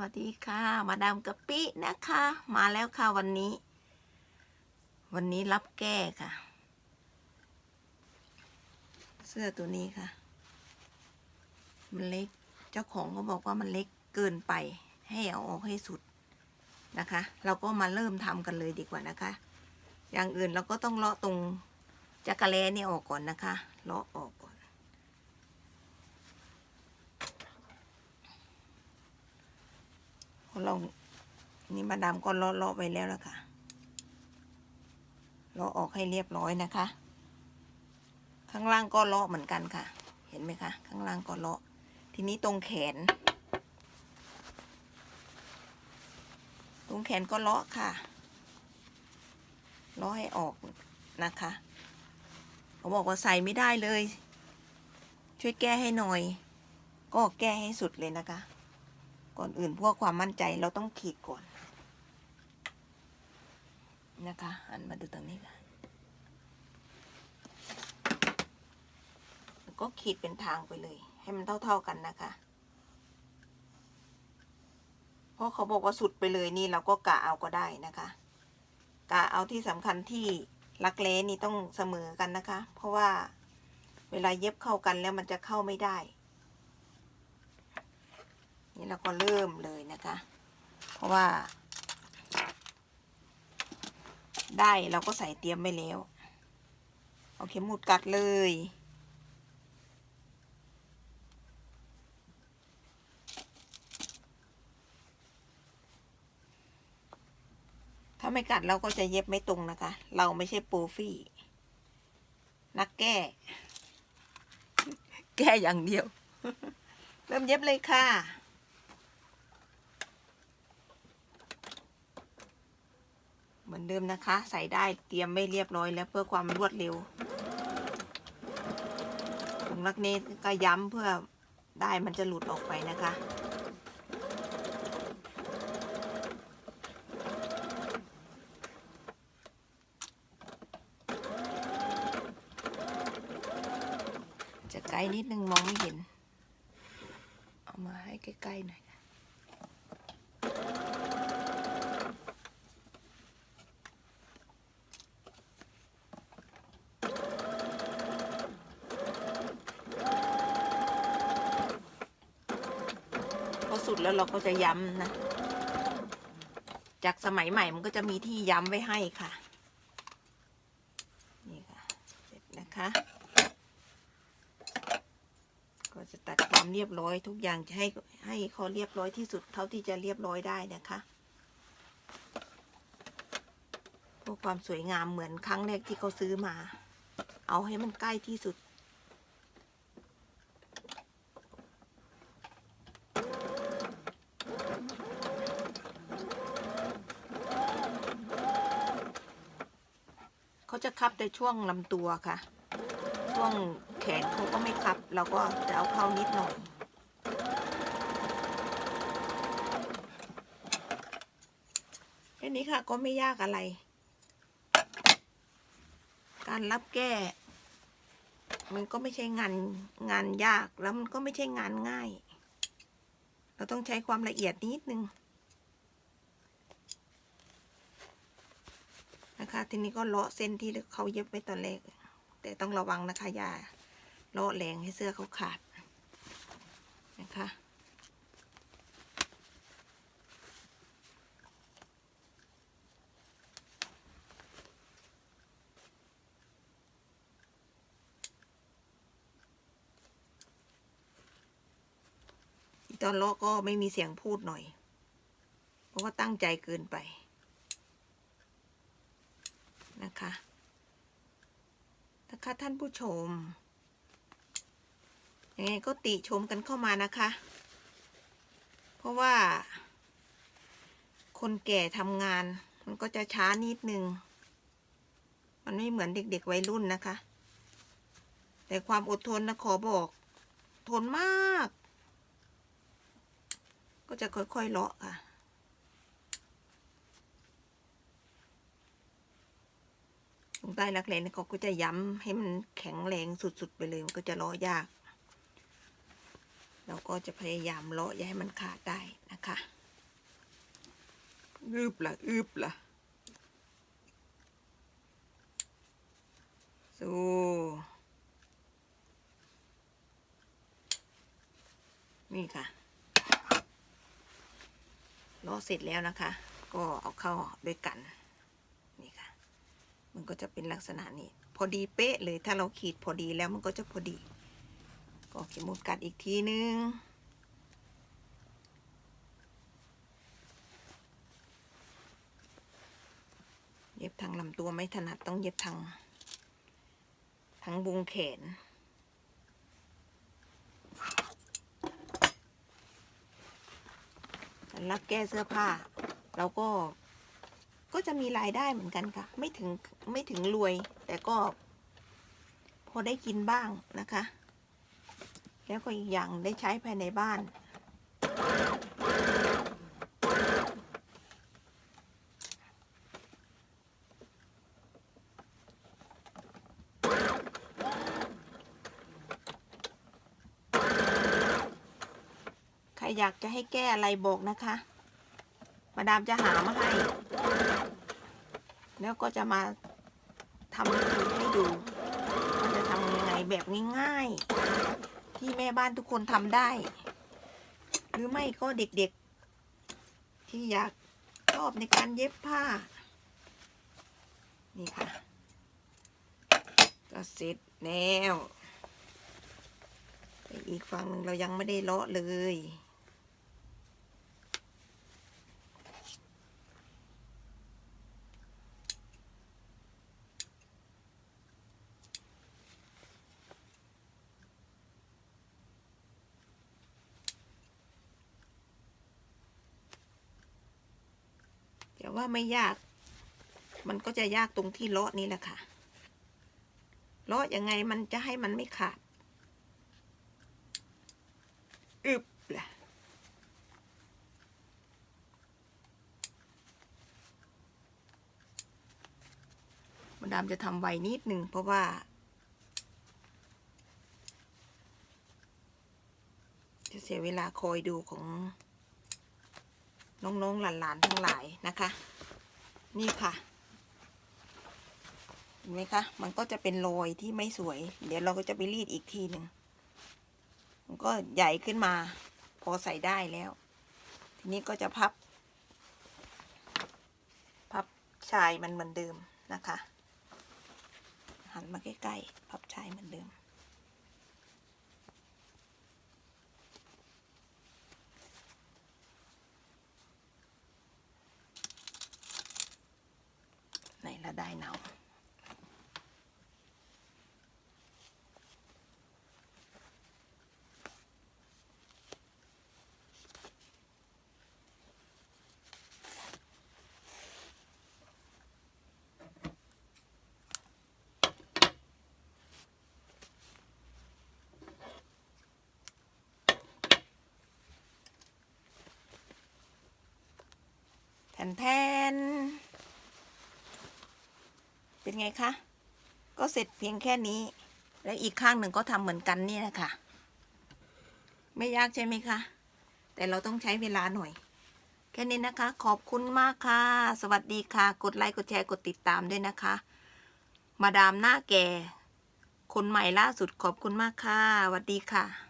วัสดีค่ะ มาดามกะปินะคะ มาแล้วค่ะวันนี้ วันนี้รับแก้ค่ะ เสื้อตัวนี้ค่ะ มันเล็ก เจ้าของก็บอกว่ามันเล็กเกินไป ให้เอาออกให้สุดนะคะ เราก็มาเริ่มทำกันเลยดีกว่านะคะ อย่างอื่นเราก็ต้องเลาะตรงจักระแลนี่ออกก่อนนะคะ เลาะออกก่อน เรา นี่มาดามก็เลาะเลาะไปแล้วละค่ะเลาะออกให้เรียบร้อยนะคะ ข้างล่างก็เลาะเหมือนกันค่ะ เห็นไหมคะ ข้างล่างก็เลาะ ทีนี้ตรงแขน ตรงแขนก็เลาะค่ะ เลาะให้ออกนะคะเขาบอกว่าใส่ไม่ได้เลย ช่วยแก้ให้หน่อย ก็แก้ให้สุดเลยนะคะ ก่อนอื่นพื่อความมั่นใจเราต้องขีดก่อน นะคะหันมาดูตรงนี้ค่ะก็ขีดเป็นทางไปเลย ให้มันเท่า ๆกันนะคะ เพราะเขาบอกว่าสุดไปเลยนี่เราก็กะเอาก็ได้นะคะกะเอาที่สำคัญที่รักแร้นี่ต้องเสมอกันนะคะ เพราะว่าเวลาเย็บเข้ากันแล้วมันจะเข้าไม่ได้ นี่เราก็เริ่มเลยนะคะ เพราะว่า ได้เราก็ใส่เตรียมไว้แล้วเอาเข็มหมุดกัดเลยถ้าไม่กัดเราก็จะเย็บไม่ตรงนะคะ เราไม่ใช่โปรฟี่ นักแก้ แก้อย่างเดียว เริ่มเย็บเลยค่ะ เหมือนเดิมนะคะ ใส่ได้เตรียมไม่เรียบร้อยแล้วเพื่อความรวดเร็วถุงลักเนตก็ย้ำเพื่อได้มันจะหลุดออกไปนะคะจะไกลนิดนึงมองไม่เห็น เอามาให้ใกล้ๆหน่อยนะพอสุ ดแล้วเราก็จะย้ำนะ จากสมัยใหม่มันก็จะมีที่ย้ำไว้ให้ค่ะ นี่ค่ะ เสร็จนะคะ ก็จะตัดความเรียบร้อยทุกอย่างจะให้ให้เขาเรียบร้อยที่สุดเท่าที่จะเรียบร้อยได้นะคะเพื่อความสวยงามเหมือนครั้งแรกที่เขาซื้อมา เอาให้มันใกล้ที่สุด เขาจะคับแต่ช่วงลำตัวค่ะ ช่วงแขนเขาก็ไม่คับ เราก็จะเอาเข้านิดหน่อยแค่นี้ค่ะก็ไม่ยากอะไร การรับแก้ มันก็ไม่ใช่งานงานยากแล้วมันก็ไม่ใช่งานง่าย เราต้องใช้ความละเอียดนิดนึง นะคะ ทีนี้ก็เลาะเส้นที่เขาเย็บไว้ตอนแรก แต่ต้องระวังนะคะอย่าเลาะแรงให้เสื้อเขาขาดนะคะตอนเลาะก็ไม่มีเสียงพูดหน่อย เพราะว่าตั้งใจเกินไป นะคะ นะคะท่านผู้ชม ยังไงก็ติชมกันเข้ามานะคะ เพราะว่า คนแก่ทำงาน มันก็จะช้านิดนึง มันไม่เหมือนเด็กๆวัยรุ่นนะคะ แต่ความอดทนนะขอบอก ทนมาก ก็จะค่อยๆเลาะค่ะ ตรง ใต้รักแร้เนี่ยเขาก็จะย้ำให้มันแข็งแรงสุดๆไปเลยมันก็จะลาะยาก เราก็จะพยายามเลาะอย่าให้มันขาดได้นะคะอึบละอึบละสู้นี่ค่ะล้อเสร็จแล้วนะคะ ก็เอาเข้าด้วยกัน มันก็จะเป็นลักษณะนี้ พอดีเป๊ะเลยถ้าเราขีดพอดีแล้วมันก็จะพอดี ก็เข็มหมุดกัดอีกทีนึงเย็บทางลำตัวไม่ถนัดต้องเย็บทางทางวงแขน รับแก้เสื้อผ้า เราก็ ก็จะมีรายได้เหมือนกันค่ะ ไม่ถึงไม่ถึงรวย แต่ก็ พอได้กินบ้างนะคะ แล้วก็อีกอย่างได้ใช้ภายในบ้านใครอยากจะให้แก้อะไรบอกนะคะ มาดามจะหามาให้ แล้วก็จะมาทำวิธีให้ดูว่าจะทำยังไงแบบง่ายๆ ที่แม่บ้านทุกคนทำได้ หรือไม่ก็เด็กๆ ที่อยากชอบในการเย็บผ้า นี่ค่ะ ก็เสร็จแล้วไปอีกฝั่งหนึ่งเรายังไม่ได้เลาะเลย แต่ว่าไม่ยาก มันก็จะยากตรงที่เลาะนี่แหละค่ะ เลาะยังไงมันจะให้มันไม่ขาด อึบล่ะมาดามจะทำไวนิดหนึ่งเพราะว่าจะเสียเวลาคอยดูของ น้องๆหลานๆทั้งหลายนะคะ นี่ค่ะเห็นไหมคะมันก็จะเป็นรอยที่ไม่สวย เดี๋ยวเราก็จะไปรีดอีกทีหนึ่งมันก็ใหญ่ขึ้นมา พอใส่ได้แล้ว ทีนี้ก็จะพับ พับชายมันเหมือนเดิมนะคะ หันมาใกล้ๆพับชายเหมือนเดิม ไหนละได้เนาแท นแทน เป็นไงคะ ก็เสร็จเพียงแค่นี้ แล้วอีกข้างหนึ่งก็ทำเหมือนกันนี่แหละค่ะไม่ยากใช่ไหมคะ แต่เราต้องใช้เวลาหน่อย แค่นี้นะคะ ขอบคุณมากค่ะ สวัสดีค่ะ กดไลค์ กดแชร์ กดติดตามด้วยนะคะ มาดามหน้าแก่ คนใหม่ล่าสุดขอบคุณมากค่ะสวัสดีค่ะ